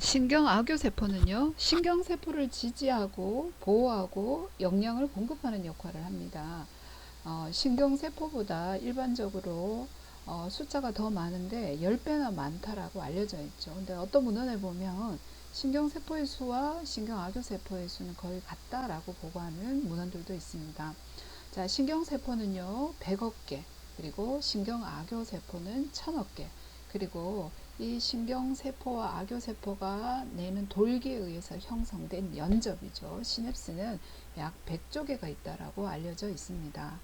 신경악교세포는요, 신경세포를 지지하고 보호하고 영양을 공급하는 역할을 합니다. 어, 신경세포보다 일반적으로 어, 숫자가 더 많은데 10배나 많다라고 알려져 있죠. 근데 어떤 문헌에 보면 신경세포의 수와 신경악교세포의 수는 거의 같다라고 보고하는 문헌들도 있습니다. 자, 신경세포는요, 100억 개, 그리고 신경악교세포는 1000억 개, 그리고 이 신경세포와 악교세포가 내는 돌기에 의해서 형성된 연접이죠. 시냅스는 약 100조 개가 있다라고 알려져 있습니다.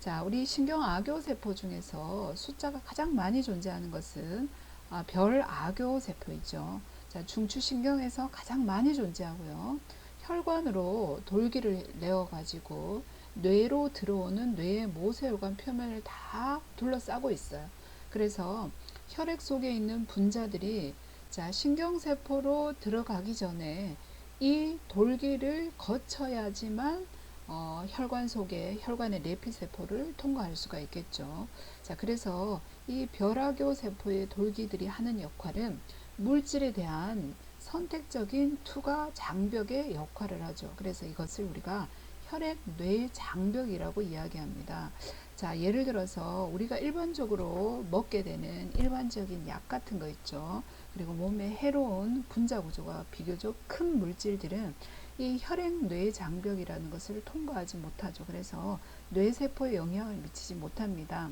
자, 우리 신경악교세포 중에서 숫자가 가장 많이 존재하는 것은 아, 별악교세포이죠. 자, 중추신경에서 가장 많이 존재하고요. 혈관으로 돌기를 내어 가지고 뇌로 들어오는 뇌의 모세혈관 표면을 다 둘러싸고 있어요. 그래서 혈액 속에 있는 분자들이 자, 신경세포로 들어가기 전에 이 돌기를 거쳐야지만 어, 혈관 속에 혈관의 내피세포를 통과할 수가 있겠죠. 자, 그래서 이 벼락교 세포의 돌기들이 하는 역할은 물질에 대한 선택적인 투과 장벽의 역할을 하죠. 그래서 이것을 우리가 혈액 뇌 장벽이라고 이야기합니다. 자, 예를 들어서 우리가 일반적으로 먹게 되는 일반적인 약 같은 거 있죠. 그리고 몸에 해로운 분자 구조가 비교적 큰 물질들은 이 혈액 뇌 장벽이라는 것을 통과하지 못하죠. 그래서 뇌세포에 영향을 미치지 못합니다.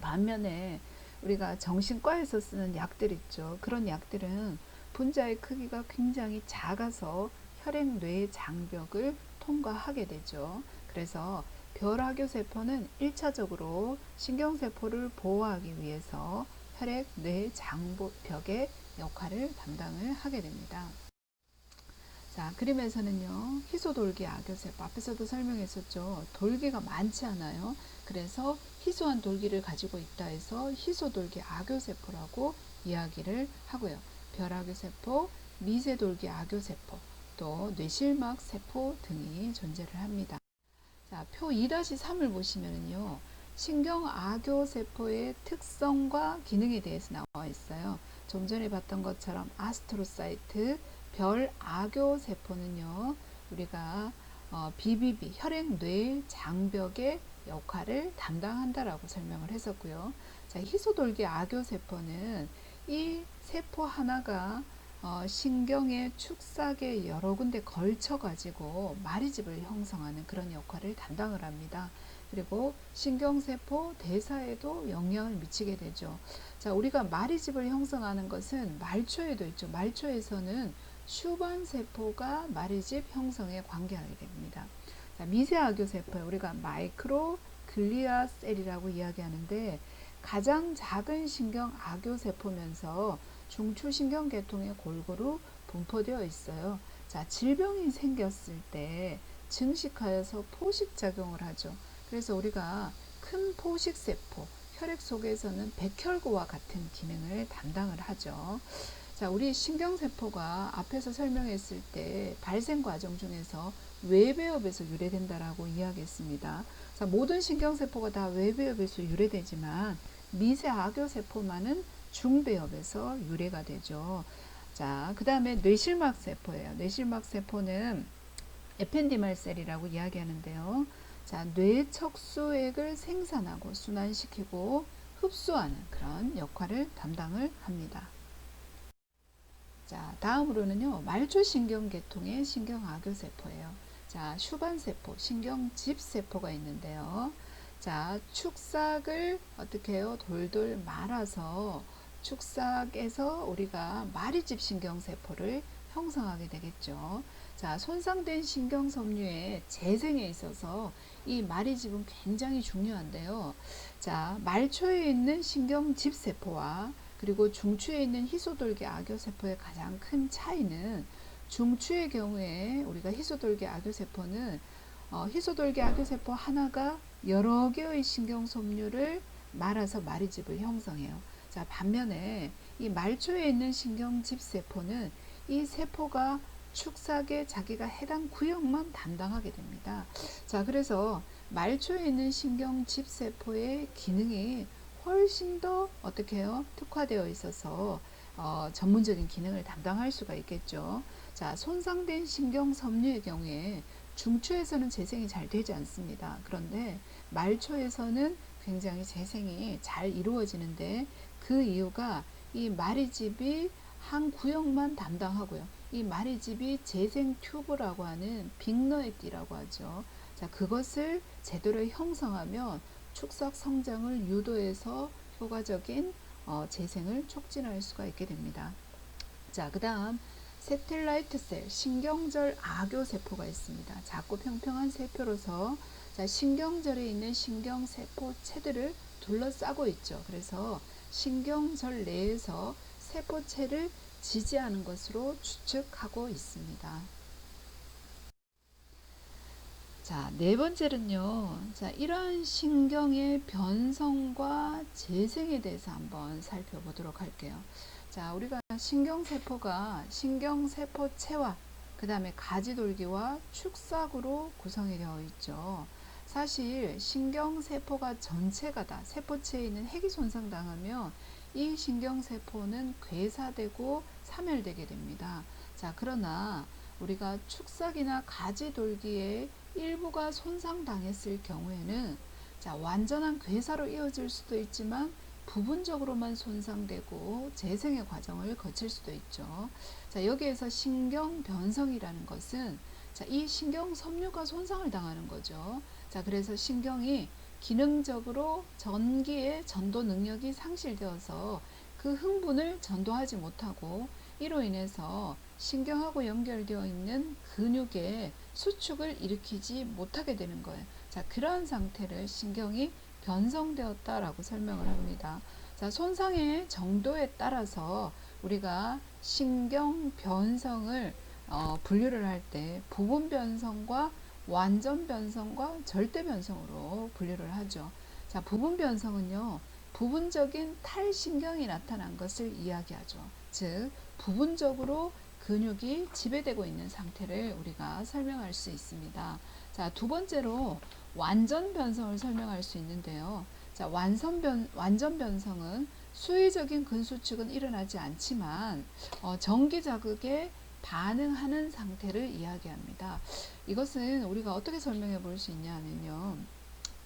반면에 우리가 정신과에서 쓰는 약들 있죠. 그런 약들은 분자의 크기가 굉장히 작아서 혈액 뇌 장벽을 통과하게 되죠. 그래서 별하교 세포는 1차적으로 신경세포를 보호하기 위해서 혈액 뇌 장벽의 역할을 담당을 하게 됩니다. 자, 그림에서는요, 희소돌기 악교세포, 앞에서도 설명했었죠. 돌기가 많지 않아요. 그래서 희소한 돌기를 가지고 있다 해서 희소돌기 악교세포라고 이야기를 하고요. 별악교세포, 미세돌기 악교세포, 또 뇌실막 세포 등이 존재를 합니다. 자, 표 2-3을 보시면요. 신경악교 세포의 특성과 기능에 대해서 나와 있어요. 좀 전에 봤던 것처럼 아스트로사이트, 별 악교 세포는요. 우리가 어, BBB, 혈액 뇌 장벽의 역할을 담당한다라고 설명을 했었고요. 자, 희소돌기 악교 세포는 이 세포 하나가 어, 신경의 축삭에 여러 군데 걸쳐 가지고 마리집을 형성하는 그런 역할을 담당을 합니다. 그리고 신경세포 대사에도 영향을 미치게 되죠. 자, 우리가 마리집을 형성하는 것은 말초에도 있죠. 말초에서는 슈반세포가 마리집 형성에 관계하게 됩니다. 자, 미세아교세포 우리가 마이크로 글리아 셀이라고 이야기하는데 가장 작은 신경 아교세포면서 중추신경계통에 골고루 분포되어 있어요. 자, 질병이 생겼을 때 증식하여서 포식작용을 하죠. 그래서 우리가 큰 포식세포, 혈액 속에서는 백혈구와 같은 기능을 담당을 하죠. 자, 우리 신경세포가 앞에서 설명했을 때 발생 과정 중에서 외배업에서 유래된다라고 이야기했습니다. 자, 모든 신경세포가 다 외배업에서 유래되지만 미세 악교세포만은 중배엽에서 유래가 되죠. 자, 그 다음에 뇌실막 세포예요. 뇌실막 세포는 에펜디말 셀이라고 이야기하는데요. 자, 뇌척수액을 생산하고 순환시키고 흡수하는 그런 역할을 담당을 합니다. 자, 다음으로는요, 말초신경계통의 신경악교세포예요. 자, 슈반세포, 신경집세포가 있는데요. 자, 축삭을 어떻게 해요? 돌돌 말아서 축삭에서 우리가 마리집 신경세포를 형성하게 되겠죠. 자, 손상된 신경섬유의 재생에 있어서 이 마리집은 굉장히 중요한데요. 자, 말초에 있는 신경집세포와 그리고 중추에 있는 희소돌기 악교세포의 가장 큰 차이는 중추의 경우에 우리가 희소돌기 악교세포는 어, 희소돌기 악교세포 하나가 여러 개의 신경섬유를 말아서 마리집을 형성해요. 자, 반면에 이 말초에 있는 신경집 세포는 이 세포가 축삭에 자기가 해당 구역만 담당하게 됩니다. 자, 그래서 말초에 있는 신경집 세포의 기능이 훨씬 더 어떻게 해요? 특화되어 있어서 어, 전문적인 기능을 담당할 수가 있겠죠. 자, 손상된 신경 섬유의 경우에 중추에서는 재생이 잘 되지 않습니다. 그런데 말초에서는 굉장히 재생이 잘 이루어지는데 그 이유가 이 마리집이 한 구역만 담당하고요. 이 마리집이 재생 튜브라고 하는 빅너의 띠라고 하죠. 자, 그것을 제대로 형성하면 축삭 성장을 유도해서 효과적인 어, 재생을 촉진할 수가 있게 됩니다. 자, 그 다음 세텔라이트 셀, 신경절 악교 세포가 있습니다. 작고 평평한 세포로서 자, 신경절에 있는 신경세포 체들을 둘러싸고 있죠. 그래서 신경절 내에서 세포체를 지지하는 것으로 추측하고 있습니다. 자, 네 번째는요. 자, 이러한 신경의 변성과 재생에 대해서 한번 살펴보도록 할게요. 자, 우리가 신경세포가 신경세포체와 그 다음에 가지돌기와 축삭으로 구성이 되어 있죠. 사실 신경세포가 전체가 다 세포체에 있는 핵이 손상당하면 이 신경세포는 괴사되고 사멸되게 됩니다. 자, 그러나 우리가 축삭이나 가지 돌기의 일부가 손상당했을 경우에는 자, 완전한 괴사로 이어질 수도 있지만 부분적으로만 손상되고 재생의 과정을 거칠 수도 있죠. 자, 여기에서 신경 변성이라는 것은 자, 이 신경 섬유가 손상을 당하는 거죠. 자, 그래서 신경이 기능적으로 전기의 전도 능력이 상실되어서 그 흥분을 전도하지 못하고 이로 인해서 신경하고 연결되어 있는 근육의 수축을 일으키지 못하게 되는 거예요. 자, 그러한 상태를 신경이 변성되었다라고 설명을 합니다. 자, 손상의 정도에 따라서 우리가 신경 변성을 어, 분류를 할 때 부분 변성과 완전 변성과 절대 변성으로 분류를 하죠. 자, 부분 변성은요. 부분적인 탈신경이 나타난 것을 이야기하죠. 즉, 부분적으로 근육이 지배되고 있는 상태를 우리가 설명할 수 있습니다. 자, 두 번째로 완전 변성을 설명할 수 있는데요. 자, 완선 변, 완전 변성은 수의적인 근수축은 일어나지 않지만 어, 전기 자극에 반응하는 상태를 이야기합니다. 이것은 우리가 어떻게 설명해 볼 수 있냐면요.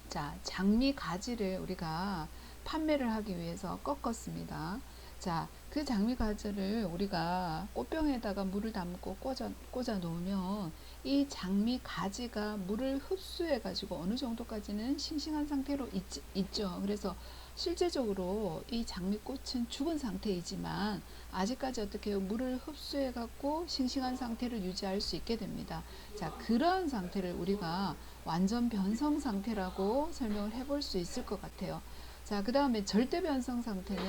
자, 장미 가지를 우리가 판매를 하기 위해서 꺾었습니다. 자, 그 장미 가지를 우리가 꽃병에다가 물을 담고 꽂아, 꽂아 놓으면 이 장미 가지가 물을 흡수해 가지고 어느 정도까지는 싱싱한 상태로 있, 있죠. 그래서 실제적으로 이 장미꽃은 죽은 상태이지만 아직까지 어떻게 해요? 물을 흡수해 갖고 싱싱한 상태를 유지할 수 있게 됩니다. 자, 그러한 상태를 우리가 완전 변성 상태라고 설명을 해볼 수 있을 것 같아요. 자, 그 다음에 절대 변성 상태는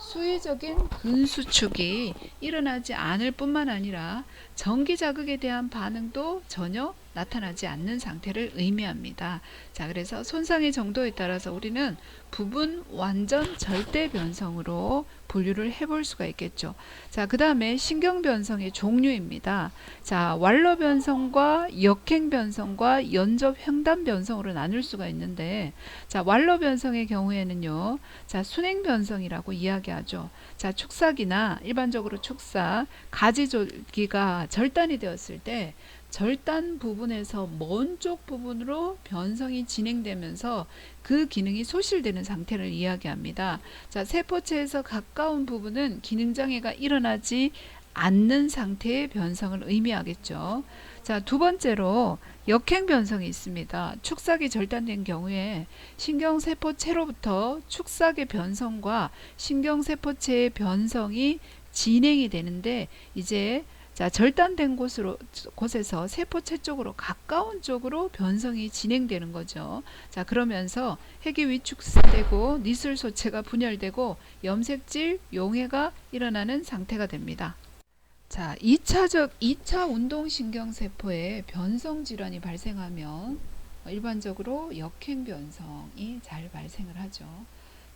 수의적인 근수축이 일어나지 않을 뿐만 아니라 전기 자극에 대한 반응도 전혀 나타나지 않는 상태를 의미합니다. 자, 그래서 손상의 정도에 따라서 우리는 부분 완전 절대 변성으로 분류를 해볼 수가 있겠죠. 자, 그 다음에 신경 변성의 종류입니다. 자, 완로 변성과 역행 변성과 연접 횡단 변성으로 나눌 수가 있는데, 자, 완로 변성의 경우에는요, 자, 순행 변성이라고 이야기하죠. 자, 축삭이나 일반적으로 축삭, 가지조기가 절단이 되었을 때, 절단 부분에서 먼 쪽 부분으로 변성이 진행되면서 그 기능이 소실되는 상태를 이야기합니다. 자, 세포체에서 가까운 부분은 기능 장애가 일어나지 않는 상태의 변성을 의미하겠죠. 자, 두 번째로 역행 변성이 있습니다. 축삭이 절단된 경우에 신경세포체로부터 축삭의 변성과 신경세포체의 변성이 진행이 되는데 이제 자, 절단된 곳으로 곳에서 세포체 쪽으로 가까운 쪽으로 변성이 진행되는 거죠. 자, 그러면서 핵이 위축되고 니슬 소체가 분열되고 염색질 용해가 일어나는 상태가 됩니다. 자, 2차적 2차 운동신경세포에 변성 질환이 발생하면 일반적으로 역행 변성이 잘 발생을 하죠.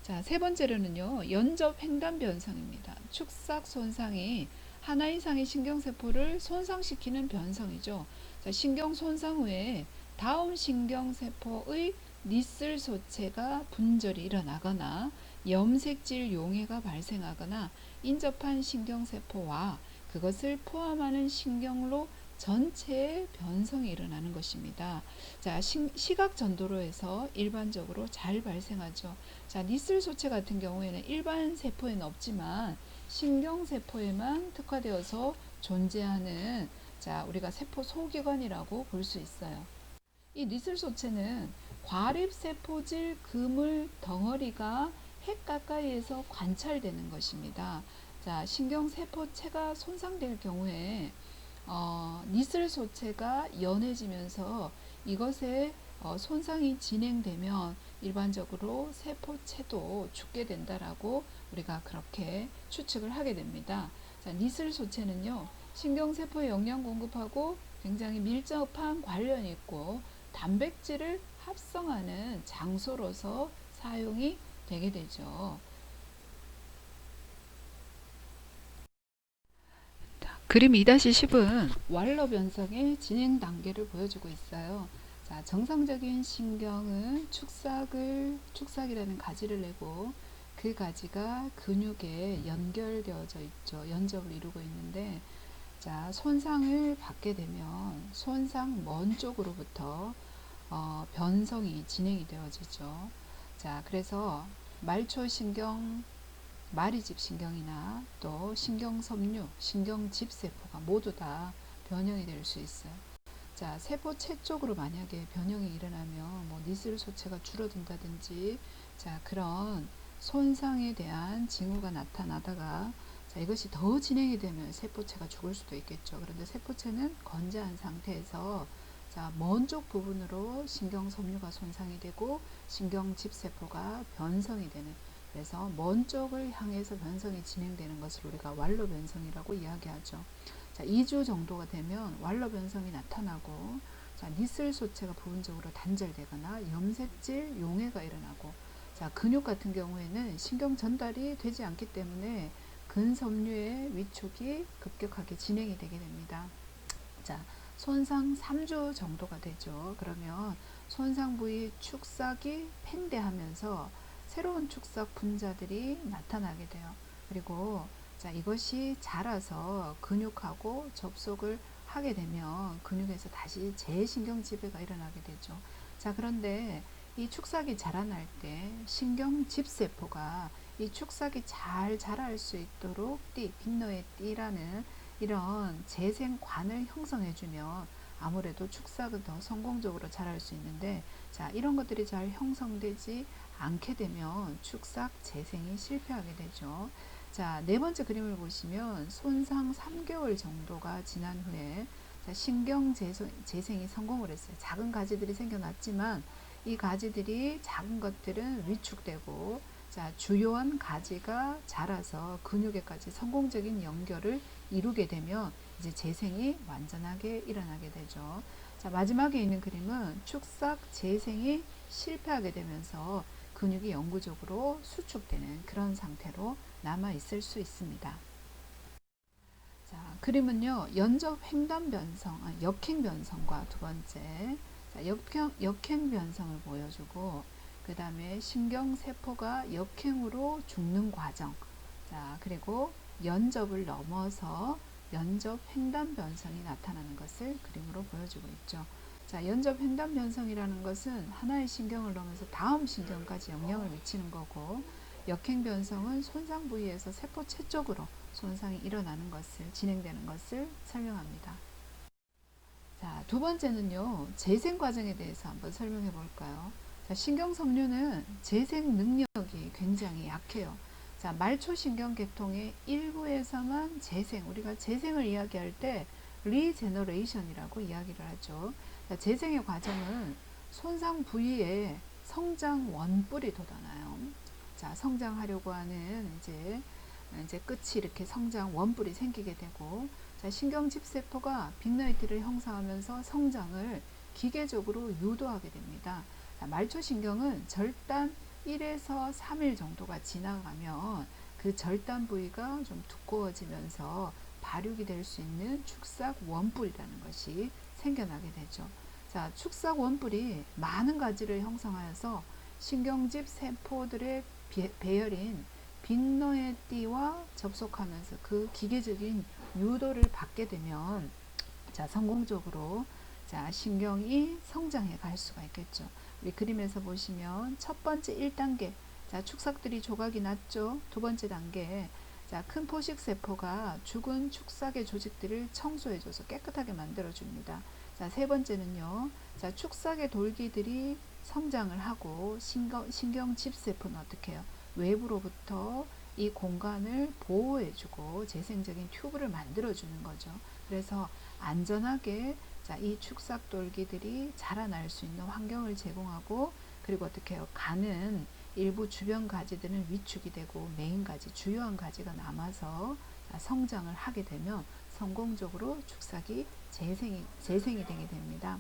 자, 세 번째로는요. 연접 횡단 변성입니다. 축삭 손상이 하나 이상의 신경세포를 손상시키는 변성이죠. 자, 신경 손상 후에 다음 신경세포의 니슬 소체가 분절이 일어나거나 염색질 용해가 발생하거나 인접한 신경세포와 그것을 포함하는 신경로 전체의 변성이 일어나는 것입니다. 자, 시, 시각 전도로에서 일반적으로 잘 발생하죠. 자, 니슬 소체 같은 경우에는 일반 세포에는 없지만 신경세포에만 특화되어서 존재하는 자, 우리가 세포 소기관이라고 볼 수 있어요. 이 니슬 소체는 과립세포질 그물 덩어리가 핵 가까이에서 관찰되는 것입니다. 자, 신경세포체가 손상될 경우에 어, 니슬 소체가 연해지면서 이것에 어, 손상이 진행되면 일반적으로 세포체도 죽게 된다라고 우리가 그렇게 추측을 하게 됩니다. 자, 니슬 소체는요, 신경세포에 영양 공급하고 굉장히 밀접한 관련이 있고 단백질을 합성하는 장소로서 사용이 되게 되죠. 그림 2-10은 왈러 변성의 진행 단계를 보여주고 있어요. 자, 정상적인 신경은 축삭을, 축삭이라는 가지를 내고 그 가지가 근육에 연결되어져 있죠. 연접을 이루고 있는데, 자, 손상을 받게 되면 손상 먼 쪽으로부터 어, 변성이 진행이 되어지죠. 자, 그래서 말초신경, 마리집 신경이나 또 신경섬유, 신경집세포가 모두 다 변형이 될 수 있어요. 자, 세포체 쪽으로 만약에 변형이 일어나면 뭐 니슬 소체가 줄어든다든지 자, 그런 손상에 대한 징후가 나타나다가 자, 이것이 더 진행이 되면 세포체가 죽을 수도 있겠죠. 그런데 세포체는 건재한 상태에서 자, 먼 쪽 부분으로 신경 섬유가 손상이 되고 신경 집세포가 변성이 되는 그래서 먼 쪽을 향해서 변성이 진행되는 것을 우리가 완로 변성이라고 이야기하죠. 자, 2주 정도가 되면 완로 변성이 나타나고 자, 니슬 소체가 부분적으로 단절되거나 염색질 용해가 일어나고 자, 근육 같은 경우에는 신경 전달이 되지 않기 때문에 근섬유의 위축이 급격하게 진행이 되게 됩니다. 자, 손상 3주 정도가 되죠. 그러면 손상 부위 축삭이 팽대하면서 새로운 축삭 분자들이 나타나게 돼요. 그리고 자, 이것이 자라서 근육하고 접속을 하게 되면 근육에서 다시 재신경 지배가 일어나게 되죠. 자, 그런데 이 축삭이 자라날 때 신경 집세포가 이 축삭이 잘 자랄 수 있도록 띠, 빅너의 띠라는 이런 재생관을 형성해주면 아무래도 축삭은 더 성공적으로 자랄 수 있는데 자 이런 것들이 잘 형성되지 않게 되면 축삭 재생이 실패하게 되죠. 자, 네 번째 그림을 보시면 손상 3개월 정도가 지난 후에 자, 신경 재생이 성공을 했어요. 작은 가지들이 생겨났지만 이 가지들이 작은 것들은 위축되고 자, 주요한 가지가 자라서 근육에까지 성공적인 연결을 이루게 되면 이제 재생이 완전하게 일어나게 되죠. 자, 마지막에 있는 그림은 축삭 재생이 실패하게 되면서 근육이 영구적으로 수축되는 그런 상태로 남아 있을 수 있습니다. 자, 그림은요, 연접 횡단 변성, 아, 역행 변성과 두 번째, 자, 역행, 역행 변성을 보여주고, 그 다음에 신경세포가 역행으로 죽는 과정, 자, 그리고 연접을 넘어서 연접 횡단 변성이 나타나는 것을 그림으로 보여주고 있죠. 자, 연접 횡단 변성이라는 것은 하나의 신경을 넘어서 다음 신경까지 영향을 미치는 거고, 역행 변성은 손상 부위에서 세포체 쪽으로 손상이 일어나는 것을 진행되는 것을 설명합니다. 자, 두 번째는요. 재생 과정에 대해서 한번 설명해 볼까요? 자, 신경 섬유는 재생 능력이 굉장히 약해요. 자, 말초 신경 계통의 일부에서만 재생, 우리가 재생을 이야기할 때 리제너레이션이라고 이야기를 하죠. 자, 재생의 과정은 손상 부위에 성장 원뿔이 돋아나요. 자, 성장하려고 하는 이제 이제 끝이 이렇게 성장 원뿔이 생기게 되고 자, 신경집세포가 빅너이트를 형성하면서 성장을 기계적으로 유도하게 됩니다. 자, 말초신경은 절단 1에서 3일 정도가 지나가면 그 절단 부위가 좀 두꺼워지면서 발육이 될 수 있는 축삭 원뿔이라는 것이 생겨나게 되죠. 자, 축삭 원뿔이 많은 가지를 형성하여서 신경집 세포들의 비- 배열인 빅너의 띠와 접속하면서 그 기계적인 유도를 받게 되면 자 성공적으로 자 신경이 성장해 갈 수가 있겠죠. 우리 그림에서 보시면 첫 번째 1단계 자 축삭들이 조각이 났죠. 두 번째 단계 자 큰 포식 세포가 죽은 축삭의 조직들을 청소해줘서 깨끗하게 만들어줍니다. 자 세 번째는요. 자 축삭의 돌기들이 성장을 하고 신경, 신경 집세포는 어떻게 해요? 외부로부터 이 공간을 보호해주고 재생적인 튜브를 만들어주는 거죠. 그래서 안전하게 자, 이 축삭돌기들이 자라날 수 있는 환경을 제공하고 그리고 어떻게 해요? 가는 일부 주변 가지들은 위축이 되고 메인 가지, 주요한 가지가 남아서 자, 성장을 하게 되면 성공적으로 축삭이 재생이, 재생이 되게 됩니다.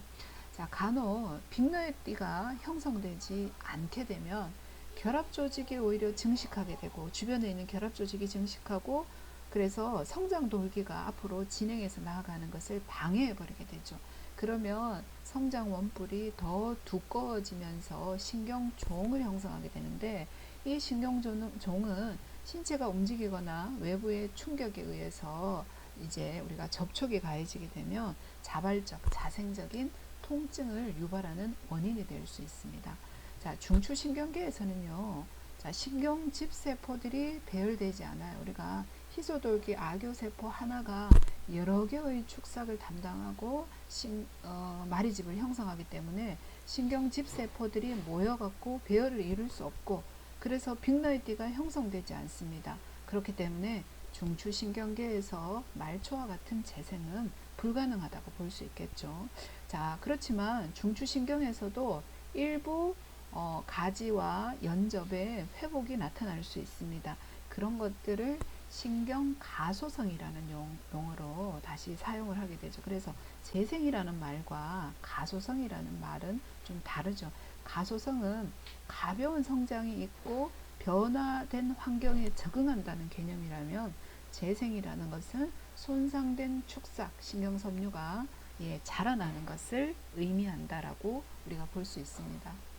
자, 간혹 빅너의 띠가 형성되지 않게 되면 결합 조직이 오히려 증식하게 되고 주변에 있는 결합 조직이 증식하고 그래서 성장 돌기가 앞으로 진행해서 나아가는 것을 방해해 버리게 되죠. 그러면 성장 원뿔이 더 두꺼워지면서 신경종을 형성하게 되는데 이 신경종은 신체가 움직이거나 외부의 충격에 의해서 이제 우리가 접촉이 가해지게 되면 자발적, 자생적인 통증을 유발하는 원인이 될 수 있습니다. 자, 중추신경계에서는요, 자, 신경집세포들이 배열되지 않아요. 우리가 희소돌기 악교세포 하나가 여러 개의 축삭을 담당하고 신, 어, 마리집을 형성하기 때문에 신경집세포들이 모여갖고 배열을 이룰 수 없고 그래서 빅너이띠가 형성되지 않습니다. 그렇기 때문에 중추신경계에서 말초와 같은 재생은 불가능하다고 볼 수 있겠죠. 자, 그렇지만 중추신경에서도 일부 어, 가지와 연접의 회복이 나타날 수 있습니다. 그런 것들을 신경 가소성이라는 용, 용어로 다시 사용을 하게 되죠. 그래서 재생이라는 말과 가소성이라는 말은 좀 다르죠. 가소성은 가벼운 성장이 있고 변화된 환경에 적응한다는 개념이라면 재생이라는 것은 손상된 축삭, 신경섬유가 예, 자라나는 것을 의미한다라고 우리가 볼 수 있습니다.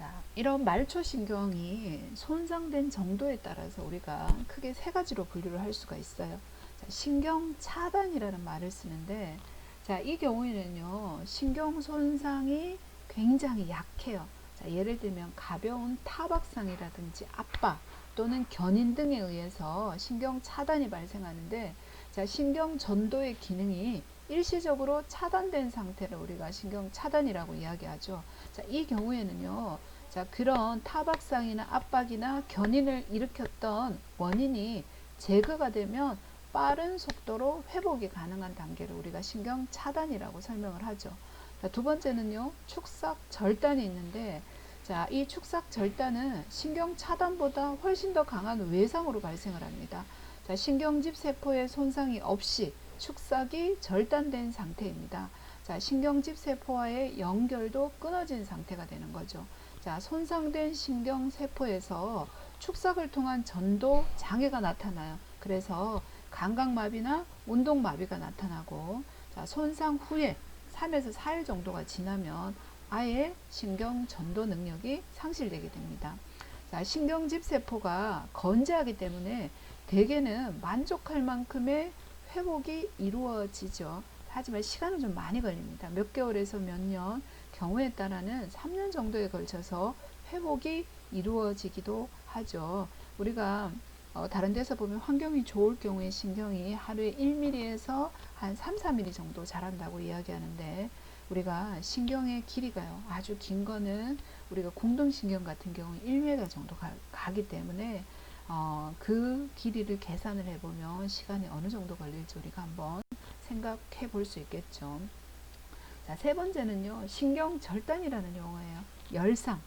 자, 이런 말초신경이 손상된 정도에 따라서 우리가 크게 세 가지로 분류를 할 수가 있어요. 자, 신경 차단이라는 말을 쓰는데, 자, 이 경우에는요, 신경 손상이 굉장히 약해요. 자, 예를 들면 가벼운 타박상이라든지 압박 또는 견인 등에 의해서 신경 차단이 발생하는데, 자, 신경 전도의 기능이 일시적으로 차단된 상태를 우리가 신경 차단이라고 이야기하죠. 자, 이 경우에는요, 자, 그런 타박상이나 압박이나 견인을 일으켰던 원인이 제거가 되면 빠른 속도로 회복이 가능한 단계를 우리가 신경 차단이라고 설명을 하죠. 자, 두 번째는요, 축삭 절단이 있는데, 자, 이 축삭 절단은 신경 차단보다 훨씬 더 강한 외상으로 발생을 합니다. 자, 신경집 세포의 손상이 없이 축삭이 절단된 상태입니다. 자, 신경집 세포와의 연결도 끊어진 상태가 되는 거죠. 자, 손상된 신경세포에서 축삭을 통한 전도 장애가 나타나요. 그래서 감각마비나 운동마비가 나타나고, 자, 손상 후에 3에서 4일 정도가 지나면 아예 신경 전도 능력이 상실되게 됩니다. 자, 신경집 세포가 건재하기 때문에 대개는 만족할 만큼의 회복이 이루어지죠. 하지만 시간은 좀 많이 걸립니다. 몇 개월에서 몇 년, 경우에 따라는 3년 정도에 걸쳐서 회복이 이루어지기도 하죠. 우리가 어, 다른 데서 보면 환경이 좋을 경우에 신경이 하루에 1mm에서 한 3, 4mm 정도 자란다고 이야기하는데 우리가 신경의 길이가요. 아주 긴 거는 우리가 공동신경 같은 경우 1m 정도 가, 가기 때문에 어, 그 길이를 계산을 해보면 시간이 어느 정도 걸릴지 우리가 한번 생각해 볼 수 있겠죠. 자, 세 번째는요, 신경절단이라는 용어예요. 열상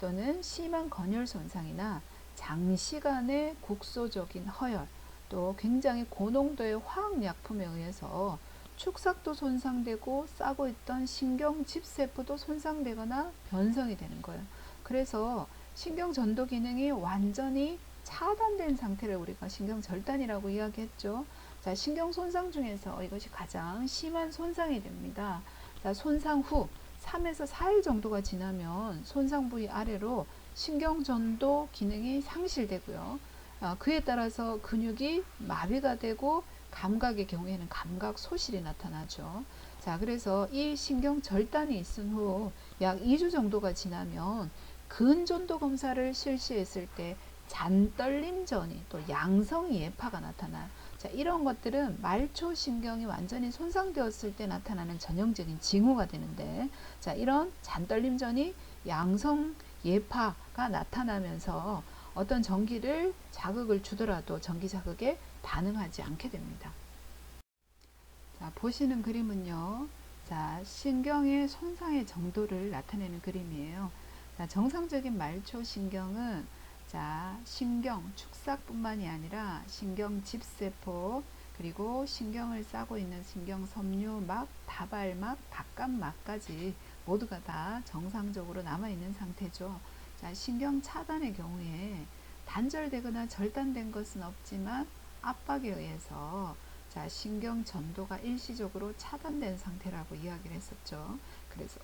또는 심한 건열 손상이나 장시간의 국소적인 허열, 또 굉장히 고농도의 화학약품에 의해서 축삭도 손상되고 싸고 있던 신경 집세포도 손상되거나 변성이 되는 거예요. 그래서 신경 전도 기능이 완전히 차단된 상태를 우리가 신경 절단이라고 이야기했죠. 자, 신경 손상 중에서 이것이 가장 심한 손상이 됩니다. 자, 손상 후 3에서 4일 정도가 지나면 손상 부위 아래로 신경전도 기능이 상실되고요. 어, 그에 따라서 근육이 마비가 되고 감각의 경우에는 감각 소실이 나타나죠. 자, 그래서 이 신경 절단이 있은 후 약 2주 정도가 지나면 근전도 검사를 실시했을 때 잔떨림 전이 또 양성 예파가 나타나요. 자, 이런 것들은 말초 신경이 완전히 손상되었을 때 나타나는 전형적인 징후가 되는데 자, 이런 잔떨림 전이 양성 예파가 나타나면서 어떤 전기를 자극을 주더라도 전기 자극에 반응하지 않게 됩니다. 자, 보시는 그림은요. 자, 신경의 손상의 정도를 나타내는 그림이에요. 자, 정상적인 말초 신경은 자, 신경, 축삭뿐만이 아니라 신경 집세포, 그리고 신경을 싸고 있는 신경 섬유막, 다발막, 바깥막까지 모두가 다 정상적으로 남아있는 상태죠. 자, 신경 차단의 경우에 단절되거나 절단된 것은 없지만 압박에 의해서 자, 신경 전도가 일시적으로 차단된 상태라고 이야기를 했었죠. 그래서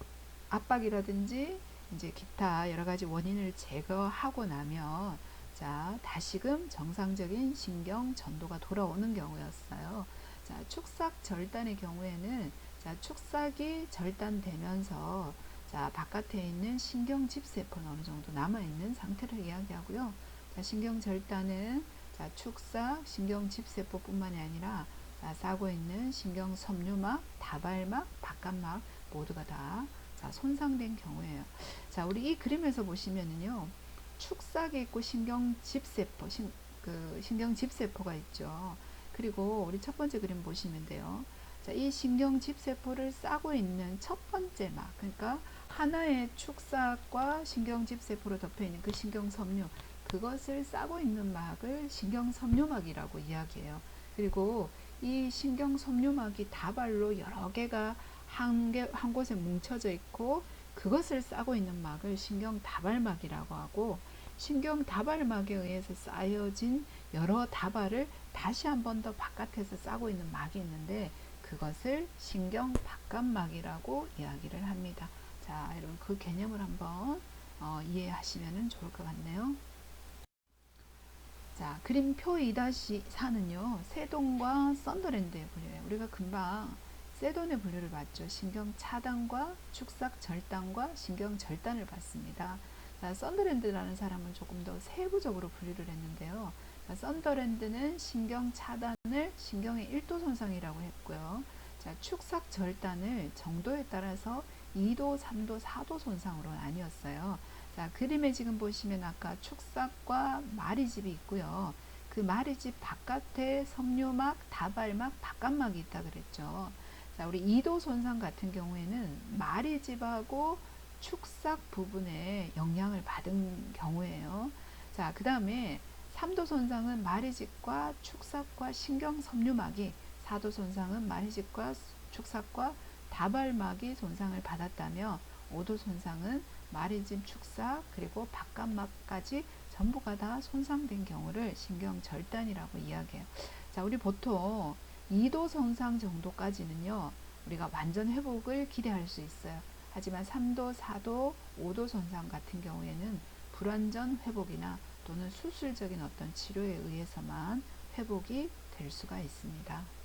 압박이라든지 이제 기타 여러 가지 원인을 제거하고 나면 자, 다시금 정상적인 신경 전도가 돌아오는 경우였어요. 자, 축삭 절단의 경우에는 자, 축삭이 절단되면서 자, 바깥에 있는 신경 집세포는 어느 정도 남아 있는 상태를 이야기하고요. 자, 신경 절단은 자, 축삭, 신경 집세포뿐만이 아니라 자, 싸고 있는 신경 섬유막, 다발막, 바깥막 모두가 다 자, 손상된 경우에요. 자, 우리 이 그림에서 보시면은요. 있고 신경 집세포, 신, 그 신경 집세포가 있죠. 그리고 우리 첫 번째 그림 보시면 돼요. 자, 이 신경 집세포를 싸고 있는 첫 번째 막, 그러니까 하나의 축삭과 신경 집세포로 덮여 있는 그 신경 섬유, 그것을 싸고 있는 막을 신경 섬유막이라고 이야기해요. 그리고 이 신경 섬유막이 다발로 여러 개가 한, 곳에 뭉쳐져 있고 그것을 싸고 있는 막을 신경 다발막이라고 하고 신경 다발막에 의해서 쌓여진 여러 다발을 다시 한 번 더 바깥에서 싸고 있는 막이 있는데 그것을 신경 바깥막이라고 이야기를 합니다. 자, 여러분 그 개념을 한번 어, 이해하시면 좋을 것 같네요. 자, 그림표 2-4는요, 세돈과 썬더랜드의 분류예요. 우리가 금방 세돈의 분류를 봤죠. 신경 차단과 축삭 절단과 신경 절단을 봤습니다. 자, 썬더랜드라는 사람은 조금 더 세부적으로 분류를 했는데요. 자, 썬더랜드는 신경 차단을 신경의 1도 손상이라고 했고요. 자, 축삭 절단을 정도에 따라서 2도, 3도, 4도 손상으로 나뉘었어요. 자, 그림에 지금 보시면 아까 축삭과 마리집이 있고요. 그 마리집 바깥에 섬유막, 다발막, 바깥막이 있다 그랬죠. 자, 우리 이도 손상 같은 경우에는 마리집하고 축삭 부분에 영향을 받은 경우에요. 자, 그 다음에 3도 손상은 마리집과 축삭과 신경 섬유막이 4도 손상은 마리집과 축삭과 다발막이 손상을 받았다며 5도 손상은 마리짐 축삭 그리고 바깥막까지 전부가 다 손상된 경우를 신경 절단이라고 이야기해요. 자, 우리 보통 2도 손상 정도까지는요. 우리가 완전 회복을 기대할 수 있어요. 하지만 3도, 4도, 5도 손상 같은 경우에는 불완전 회복이나 또는 수술적인 어떤 치료에 의해서만 회복이 될 수가 있습니다.